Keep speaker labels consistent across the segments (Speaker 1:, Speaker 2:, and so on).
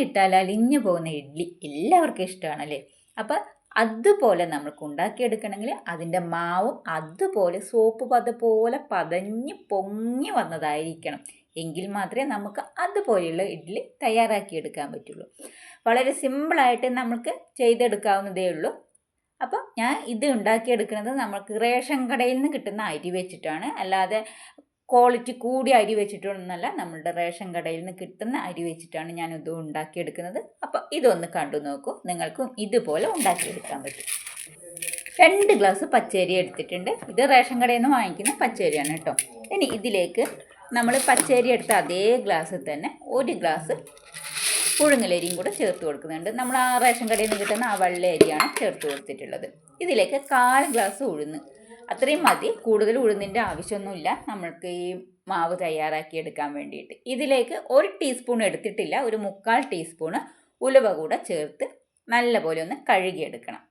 Speaker 1: വായിലിട്ടാൽ അലിഞ്ഞു പോകുന്ന ഇഡ്ഡലി എല്ലാവർക്കും ഇഷ്ടമാണല്ലേ? അപ്പം അതുപോലെ നമുക്ക് ഉണ്ടാക്കിയെടുക്കണമെങ്കിൽ അതിന്റെ മാവും അതുപോലെ സോപ്പ് പത പോലെ പതഞ്ഞ് പൊങ്ങി വന്നതായിരിക്കണം. എങ്കിൽ മാത്രമേ നമുക്ക് അതുപോലെയുള്ള ഇഡ്ഡലി തയ്യാറാക്കിയെടുക്കാൻ പറ്റുള്ളൂ. വളരെ സിമ്പിളായിട്ട് നമുക്ക് ചെയ്തെടുക്കാവുന്നതേ ഉള്ളൂ. അപ്പോൾ ഞാൻ ഇത് ഉണ്ടാക്കിയെടുക്കുന്നത് നമുക്ക് റേഷൻ കടയിൽ നിന്ന് കിട്ടുന്ന അരി വെച്ചിട്ടാണ്. അല്ലാതെ ക്വാളിറ്റി കൂടിയ അരി വെച്ചിട്ടൊന്നല്ല നമ്മളുടെ റേഷൻ കടയിൽ നിന്ന് കിട്ടുന്ന അരി വെച്ചിട്ടാണ് ഞാൻ ഇത് ഉണ്ടാക്കിയെടുക്കുന്നത്. അപ്പോൾ ഇതൊന്ന് കണ്ടു നോക്കൂ. നിങ്ങൾക്കും ഇതുപോലെ ഉണ്ടാക്കിയെടുക്കാൻ പറ്റും. രണ്ട് ഗ്ലാസ് പച്ചരി എടുത്തിട്ടുണ്ട്. ഇത് റേഷൻ കടയിൽ നിന്ന് വാങ്ങിക്കുന്ന പച്ചരിയാണ് കേട്ടോ. ഇനി ഇതിലേക്ക് നമ്മൾ പച്ചരി എടുത്ത അതേ ഗ്ലാസ്സിൽ തന്നെ ഒരു ഗ്ലാസ് പുഴുങ്ങലരിയും കൂടെ ചേർത്ത് കൊടുക്കുന്നുണ്ട്. നമ്മൾ ആ റേഷൻ കടയിൽ നിന്ന് കിട്ടുന്ന ആ വെള്ള അരിയാണ് ചേർത്ത് കൊടുത്തിട്ടുള്ളത്. ഇതിലേക്ക് കാൽ ഗ്ലാസ് ഉഴുന്ന് അത്രയും മതി. കൂടുതൽ ഉഴുന്നിന്റെ ആവശ്യമൊന്നുമില്ല. നമ്മൾക്ക് ഈ മാവ് തയ്യാറാക്കി എടുക്കാൻ വേണ്ടിയിട്ട്. ഇതിലേക്ക് ഒരു ടീസ്പൂൺ എടുത്തിട്ടില്ല. ഒരു മുക്കാൽ ടീസ്പൂണ് ഉലുവ കൂടെ ചേർത്ത് നല്ലപോലെ ഒന്ന് കഴുകിയെടുക്കണം.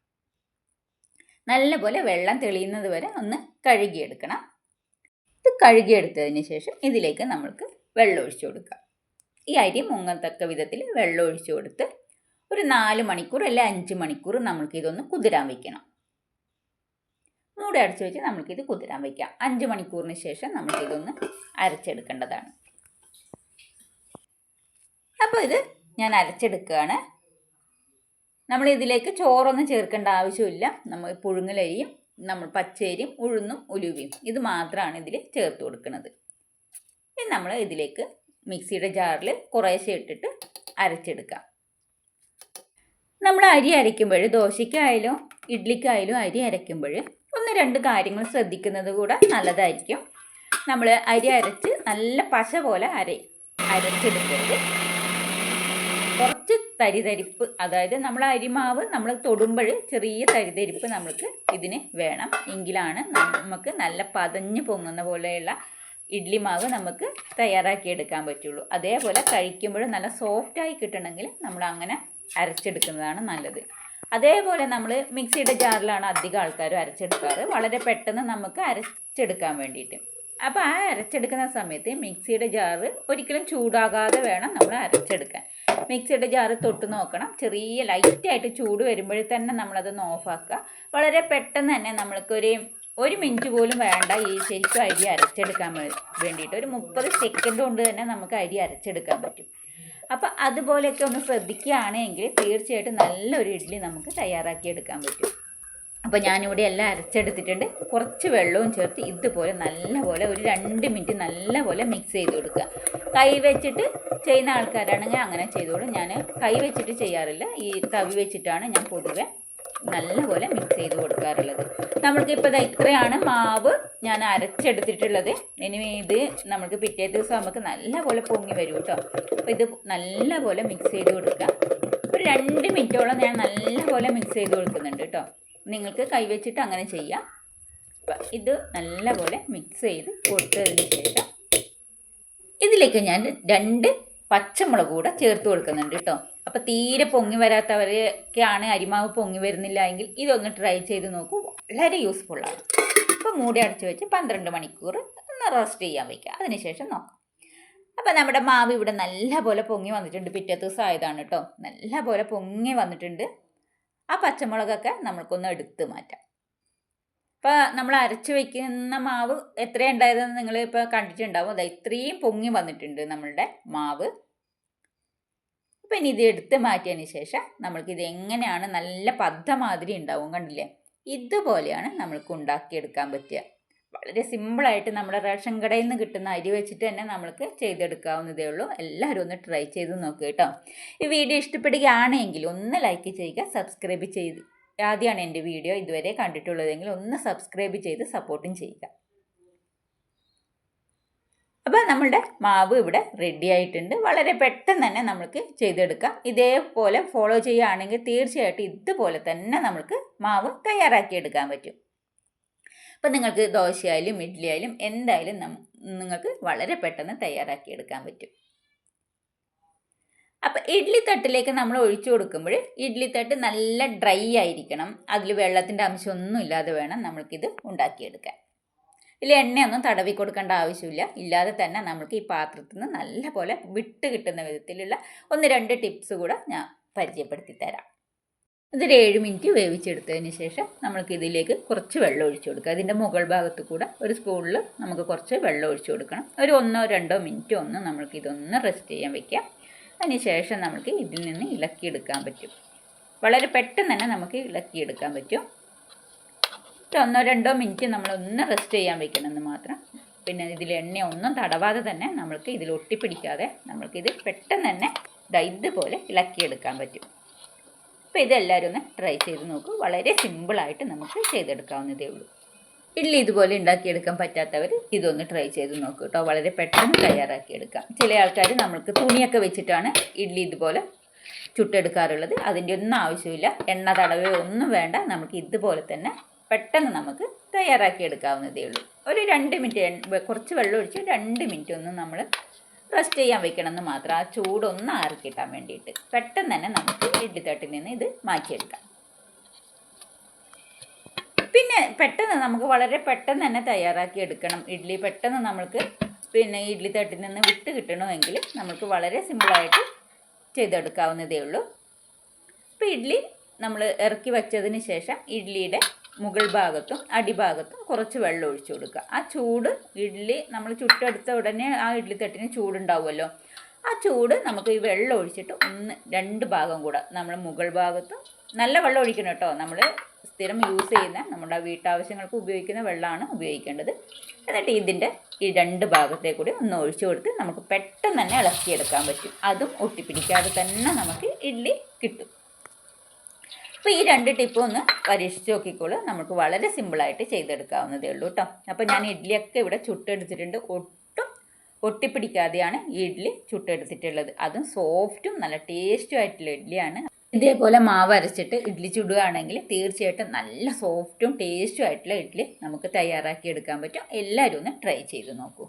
Speaker 1: നല്ലപോലെ വെള്ളം തെളിയുന്നത് വരെ ഒന്ന് കഴുകിയെടുക്കണം. ഇത് കഴുകിയെടുത്തതിന് ശേഷം ഇതിലേക്ക് നമ്മൾക്ക് വെള്ളം ഒഴിച്ചു കൊടുക്കാം. ഈ അരി മുങ്ങത്തക്ക വിധത്തിൽ വെള്ളം ഒഴിച്ചു കൊടുത്ത് ഒരു നാല് മണിക്കൂർ അല്ലെ അഞ്ച് മണിക്കൂർ നമ്മൾക്ക് ഇതൊന്ന് കുതിരാൻ വയ്ക്കണം മൂടി അടച്ചു വെച്ച് നമുക്കിത് കുതിരാൻ വയ്ക്കാം അഞ്ച് മണിക്കൂറിന് ശേഷം നമുക്കിതൊന്ന് അരച്ചെടുക്കേണ്ടതാണ്. അപ്പോൾ ഇത് ഞാൻ അരച്ചെടുക്കുകയാണ്. നമ്മൾ ഇതിലേക്ക് ചോറൊന്നും ചേർക്കേണ്ട ആവശ്യമില്ല. നമ്മൾ പുഴുങ്ങലരിയും നമ്മൾ പച്ചരിയും ഉഴുന്നും ഉലുവയും ഇത് മാത്രമാണ് ഇതിൽ ചേർത്ത് കൊടുക്കുന്നത്. ഇനി നമ്മൾ ഇതിലേക്ക് മിക്സിയുടെ ജാറിൽ കുറേശ്ശെ ഇട്ടിട്ട് അരച്ചെടുക്കാം. നമ്മൾ അരി അരയ്ക്കുമ്പോൾ ദോശയ്ക്കായാലും ഇഡ്ഡലിക്കായാലും അരി അരയ്ക്കുമ്പോൾ ഒന്ന് രണ്ട് കാര്യങ്ങൾ ശ്രദ്ധിക്കുന്നത് കൂടെ നല്ലതായിരിക്കും. നമ്മൾ അരി അരച്ച് നല്ല പശ പോലെ അര അരച്ചെടുക്കരുത്. കുറച്ച് തരിതരിപ്പ് അതായത് നമ്മൾ അരിമാവ് നമ്മൾ തൊടുമ്പോൾ ചെറിയ തരിതരിപ്പ് നമ്മൾക്ക് ഇതിന് വേണം. എങ്കിലാണ് നമുക്ക് നല്ല പതഞ്ഞ് പൊങ്ങുന്ന പോലെയുള്ള ഇഡ്ലി മാവ് നമുക്ക് തയ്യാറാക്കിയെടുക്കാൻ പറ്റുള്ളൂ. അതേപോലെ കഴിക്കുമ്പോൾ നല്ല സോഫ്റ്റായി കിട്ടണമെങ്കിൽ നമ്മൾ അങ്ങനെ അരച്ചെടുക്കുന്നതാണ് നല്ലത്. അതേപോലെ നമ്മൾ മിക്സിയുടെ ജാറിലാണ് അധികം ആൾക്കാരും അരച്ചെടുക്കാറ്. വളരെ പെട്ടെന്ന് നമുക്ക് അരച്ചെടുക്കാൻ വേണ്ടിയിട്ട്. അപ്പോൾ ആ അരച്ചെടുക്കുന്ന സമയത്ത് മിക്സിയുടെ ജാറ് ഒരിക്കലും ചൂടാകാതെ വേണം നമ്മൾ അരച്ചെടുക്കാൻ. മിക്സിയുടെ ജാറ് തൊട്ട് നോക്കണം. ചെറിയ ലൈറ്റായിട്ട് ചൂട് വരുമ്പോഴേ തന്നെ നമ്മളതൊന്ന് ഓഫാക്കുക. വളരെ പെട്ടെന്ന് തന്നെ നമ്മൾക്കൊരു ഒരു മിനിറ്റ് പോലും വേണ്ട ഈ ശരിക്കും അരി അരച്ചെടുക്കാൻ വേണ്ടിയിട്ട്. ഒരു മുപ്പത് സെക്കൻഡ് കൊണ്ട് തന്നെ നമുക്ക് അരി അരച്ചെടുക്കാൻ പറ്റും. അപ്പോൾ അതുപോലെയൊക്കെ ഒന്ന് ശ്രദ്ധിക്കുകയാണെങ്കിൽ തീർച്ചയായിട്ടും നല്ലൊരു ഇഡ്ഡലി നമുക്ക് തയ്യാറാക്കിയെടുക്കാൻ പറ്റും. അപ്പോൾ ഞാനിവിടെ എല്ലാം അരച്ചെടുത്തിട്ടുണ്ട്. കുറച്ച് വെള്ളവും ചേർത്ത് ഇതുപോലെ നല്ലപോലെ ഒരു രണ്ട് മിനിറ്റ് നല്ലപോലെ മിക്സ് ചെയ്ത് കൊടുക്കുക. കൈ വെച്ചിട്ട് ചെയ്യുന്ന ആൾക്കാരാണെങ്കിൽ അങ്ങനെ ചെയ്തോളൂ. ഞാൻ കൈ വെച്ചിട്ട് ചെയ്യാറില്ല. ഈ തവി വെച്ചിട്ടാണ് ഞാൻ പൊതുവെ നല്ലപോലെ മിക്സ് ചെയ്ത് കൊടുക്കാറുള്ളത്. നമ്മൾക്ക് ഇപ്പോൾ ഇത്രയാണ് മാവ് ഞാൻ അരച്ചെടുത്തിട്ടുള്ളത്. ഇനി ഇത് നമുക്ക് പിറ്റേ ദിവസം നമുക്ക് നല്ലപോലെ പൊങ്ങി വരും കേട്ടോ അപ്പോൾ ഇത് നല്ലപോലെ മിക്സ് ചെയ്ത് കൊടുക്കുക ഒരു രണ്ട് മിനിറ്റോളം ഞാൻ നല്ലപോലെ മിക്സ് ചെയ്ത് കൊടുക്കുന്നുണ്ട് കേട്ടോ നിങ്ങൾക്ക് കൈവച്ചിട്ട് അങ്ങനെ ചെയ്യാം. ഇത് നല്ലപോലെ മിക്സ് ചെയ്ത് കൊടുത്തതിന് ശേഷം ഇതിലേക്ക് ഞാൻ രണ്ട് പച്ചമുളക് കൂടെ ചേർത്ത് കൊടുക്കുന്നുണ്ട് കേട്ടോ അപ്പോൾ തീരെ പൊങ്ങി വരാത്തവരൊക്കെയാണ് അരിമാവ് പൊങ്ങി വരുന്നില്ല എങ്കിൽ ഇതൊന്ന് ട്രൈ ചെയ്ത് നോക്കൂ. വളരെ യൂസ്ഫുള്ളാണ് അപ്പോൾ മൂടി അടച്ചു വെച്ച് പന്ത്രണ്ട് മണിക്കൂർ ഒന്ന് റോസ്റ്റ് ചെയ്യാൻ വയ്ക്കുക അതിനുശേഷം നോക്കാം. അപ്പോൾ നമ്മുടെ മാവ് ഇവിടെ നല്ല പോലെ പൊങ്ങി വന്നിട്ടുണ്ട്. പിറ്റേ ദിവസം ആയതാണ് കേട്ടോ നല്ല പോലെ പൊങ്ങി വന്നിട്ടുണ്ട്. ആ പച്ചമുളകൊക്കെ നമ്മൾക്കൊന്ന് എടുത്ത് മാറ്റാം. ഇപ്പോൾ നമ്മൾ അരച്ച് വയ്ക്കുന്ന മാവ് എത്രയുണ്ടായതെന്ന് നിങ്ങൾ ഇപ്പോൾ കണ്ടിട്ടുണ്ടാവും. അതായത് ഇത്രയും പൊങ്ങി വന്നിട്ടുണ്ട് നമ്മളുടെ മാവ്. അപ്പം ഇനി ഇത് എടുത്ത് മാറ്റിയതിന് ശേഷം നമ്മൾക്ക് ഇത് എങ്ങനെയാണ് നല്ല പദ്ധ മാതിരി ഉണ്ടാവും കണ്ടില്ലേ? ഇതുപോലെയാണ് നമ്മൾക്ക് ഉണ്ടാക്കിയെടുക്കാൻ പറ്റുക. വളരെ സിമ്പിളായിട്ട് നമ്മുടെ റേഷൻ കടയിൽ നിന്ന് കിട്ടുന്ന അരി വെച്ചിട്ട് തന്നെ നമ്മൾക്ക് ചെയ്തെടുക്കാവുന്നതേ ഉള്ളൂ. എല്ലാവരും ഒന്ന് ട്രൈ ചെയ്ത് നോക്കുക കേട്ടോ. ഈ വീഡിയോ ഇഷ്ടപ്പെടുകയാണെങ്കിൽ ഒന്ന് ലൈക്ക് ചെയ്യുക സബ്സ്ക്രൈബ് ചെയ്ത് ആദ്യമാണ് എന്റെ വീഡിയോ ഇതുവരെ കണ്ടിട്ടുള്ളതെങ്കിൽ ഒന്ന് സബ്സ്ക്രൈബ് ചെയ്ത് സപ്പോർട്ടും ചെയ്യുക. അപ്പോൾ നമ്മളുടെ മാവ് ഇവിടെ റെഡി ആയിട്ടുണ്ട്. വളരെ പെട്ടെന്ന് തന്നെ നമുക്ക് ചെയ്തെടുക്കാം. ഇതേപോലെ ഫോളോ ചെയ്യുകയാണെങ്കിൽ തീർച്ചയായിട്ടും ഇതുപോലെ തന്നെ നമുക്ക് മാവ് തയ്യാറാക്കിയെടുക്കാൻ പറ്റും. അപ്പം നിങ്ങൾക്ക് ദോശയായാലും ഇഡ്ഡലി ആയാലും എന്തായാലും നിങ്ങൾക്ക് വളരെ പെട്ടെന്ന് തയ്യാറാക്കിയെടുക്കാൻ പറ്റും. അപ്പം ഇഡ്ലി തട്ടിലേക്ക് നമ്മൾ ഒഴിച്ചു കൊടുക്കുമ്പോൾ ഇഡ്ലി തട്ട് നല്ല ഡ്രൈ ആയിരിക്കണം. അതിൽ വെള്ളത്തിന്റെ അംശമൊന്നും ഇല്ലാതെ വേണം നമ്മൾക്കിത് ഉണ്ടാക്കിയെടുക്കാൻ. ഇതിൽ എണ്ണയൊന്നും തടവി കൊടുക്കേണ്ട ആവശ്യമില്ല. ഇല്ലാതെ തന്നെ നമുക്ക് ഈ പാത്രത്തിൽ നിന്ന് നല്ല പോലെ വിട്ട് കിട്ടുന്ന വിധത്തിലുള്ള ഒന്ന് രണ്ട് ടിപ്സ് കൂടെ ഞാൻ പരിചയപ്പെടുത്തി തരാം. ഇതൊരു ഏഴ് മിനിറ്റ് വേവിച്ചെടുത്തതിന് ശേഷം നമുക്ക് ഇതിലേക്ക് കുറച്ച് വെള്ളം ഒഴിച്ചു കൊടുക്കുക അതിന്റെ മുകൾ ഭാഗത്ത് കൂടെ ഒരു സ്പൂണിൽ നമുക്ക് കുറച്ച് വെള്ളം ഒഴിച്ചു കൊടുക്കണം. ഒരു ഒന്നോ രണ്ടോ മിനിറ്റോ ഒന്ന് നമുക്ക് ഇതൊന്ന് റെസ്റ്റ് ചെയ്യാൻ വെക്കാം. അതിന് ശേഷം നമുക്ക് ഇതിൽ നിന്ന് ഇളക്കിയെടുക്കാൻ പറ്റും. വളരെ പെട്ടെന്ന് തന്നെ നമുക്ക് ഇളക്കിയെടുക്കാൻ പറ്റും. ഒരു ഒന്നോ രണ്ടോ മിനിറ്റ് നമ്മളൊന്ന് റെസ്റ്റ് ചെയ്യാൻ വെക്കണമെന്ന് മാത്രം. പിന്നെ ഇതിൽ എണ്ണ ഒന്നും തടവാതെ തന്നെ നമ്മൾക്ക് ഇതിൽ ഒട്ടിപ്പിടിക്കാതെ നമ്മൾക്കിത് പെട്ടെന്ന് തന്നെ ഇതുപോലെ ഇളക്കിയെടുക്കാൻ പറ്റും. അപ്പോൾ ഇതെല്ലാവരും ഒന്ന് ട്രൈ ചെയ്ത് നോക്കൂ. വളരെ സിമ്പിളായിട്ട് നമുക്ക് ചെയ്തെടുക്കാവുന്നതേ ഉള്ളൂ. ഇഡ്ഡലി ഇതുപോലെ ഉണ്ടാക്കിയെടുക്കാൻ പറ്റാത്തവർ ഇതൊന്ന് ട്രൈ ചെയ്ത് നോക്കൂ കേട്ടോ. വളരെ പെട്ടെന്ന് തയ്യാറാക്കിയെടുക്കാം. ചില ആൾക്കാർ നമ്മൾക്ക് തുണിയൊക്കെ വെച്ചിട്ടാണ് ഇഡ്ഡലി ഇതുപോലെ ചുട്ടെടുക്കാറുള്ളത്. അതിന്റെ ഒന്നും ആവശ്യമില്ല. എണ്ണ തടവേ ഒന്നും വേണ്ട. നമുക്ക് ഇതുപോലെ തന്നെ പെട്ടെന്ന് നമുക്ക് തയ്യാറാക്കി എടുക്കാവുന്നതേ ഉള്ളൂ. ഒരു രണ്ട് മിനിറ്റ് കുറച്ച് വെള്ളം ഒഴിച്ച് രണ്ട് മിനിറ്റ് ഒന്ന് നമ്മൾ റെസ്റ്റ് ചെയ്യാൻ വെക്കണം എന്ന് മാത്രം. ആ ചൂടൊന്ന് ആറിക്കിട്ടാൻ വേണ്ടിയിട്ട്. പെട്ടെന്ന് തന്നെ നമുക്ക് ഇഡ്ഡിത്തട്ടിൽ നിന്ന് ഇത് മാറ്റിയെടുക്കാം. പിന്നെ പെട്ടെന്ന് നമുക്ക് വളരെ പെട്ടെന്ന് തന്നെ തയ്യാറാക്കി എടുക്കണം. ഇഡ്ഡലി പെട്ടെന്ന് നമ്മൾക്ക് പിന്നെ ഇഡ്ഡലി തട്ടിൽ നിന്ന് വിട്ട് കിട്ടണമെങ്കിൽ നമുക്ക് വളരെ സിമ്പിളായിട്ട് ചെയ്തെടുക്കാവുന്നതേ ഉള്ളൂ. ഇപ്പോൾ ഇഡ്ഡലി നമ്മൾ ഇറക്കി വെച്ചതിന് ശേഷം ഇഡ്ഡലിയുടെ മുകൾ ഭാഗത്തും അടിഭാഗത്തും കുറച്ച് വെള്ളം ഒഴിച്ചു കൊടുക്കുക. ആ ചൂട് ഇഡ്ഡലി നമ്മൾ ചുട്ടെടുത്ത ഉടനെ ആ ഇഡ്ഡലി തട്ടിന് ചൂടുണ്ടാവുമല്ലോ. ആ ചൂട് നമുക്ക് ഈ വെള്ളം ഒഴിച്ചിട്ട് ഒന്ന് രണ്ട് ഭാഗം കൂടെ നമ്മൾ മുകൾ ഭാഗത്തും നല്ല വെള്ളം ഒഴിക്കണം കേട്ടോ. നമ്മൾ സ്ഥിരം യൂസ് ചെയ്യുന്ന നമ്മുടെ വീട്ടാവശ്യങ്ങൾക്ക് ഉപയോഗിക്കുന്ന വെള്ളമാണ് ഉപയോഗിക്കേണ്ടത്. എന്നിട്ട് ഇതിന്റെ ഈ രണ്ട് ഭാഗത്തെ കൂടി ഒന്ന് ഒഴിച്ചു കൊടുത്ത് നമുക്ക് പെട്ടെന്ന് തന്നെ ഇളക്കിയെടുക്കാൻ പറ്റും. അതും ഒട്ടിപ്പിടിക്കാതെ തന്നെ നമുക്ക് ഇഡ്ഡലി കിട്ടും. അപ്പോൾ ഈ രണ്ട് ടിപ്പും ഒന്ന് പരീക്ഷിച്ച് നോക്കിക്കോളൂ. നമുക്ക് വളരെ സിമ്പിളായിട്ട് ചെയ്തെടുക്കാവുന്നതേ ഉള്ളൂ കേട്ടോ അപ്പോൾ ഞാൻ ഇഡ്ഡലിയൊക്കെ ഇവിടെ ചുട്ടെടുത്തിട്ടുണ്ട്. ഒട്ടും ഒട്ടിപ്പിടിക്കാതെയാണ് ഈ ഇഡ്ഡലി ചുട്ടെടുത്തിട്ടുള്ളത്. അതും സോഫ്റ്റും നല്ല ടേസ്റ്റും ആയിട്ടുള്ള ഇഡ്ഡലിയാണ് ഇതേപോലെ മാവ് അരച്ചിട്ട് ഇഡ്ഡലി ചുടുകയാണെങ്കിൽ തീർച്ചയായിട്ടും നല്ല സോഫ്റ്റും ടേസ്റ്റും ആയിട്ടുള്ള ഇഡ്ഡലി നമുക്ക് തയ്യാറാക്കി എടുക്കാൻ പറ്റും. എല്ലാവരും ഒന്ന് ട്രൈ ചെയ്ത് നോക്കൂ.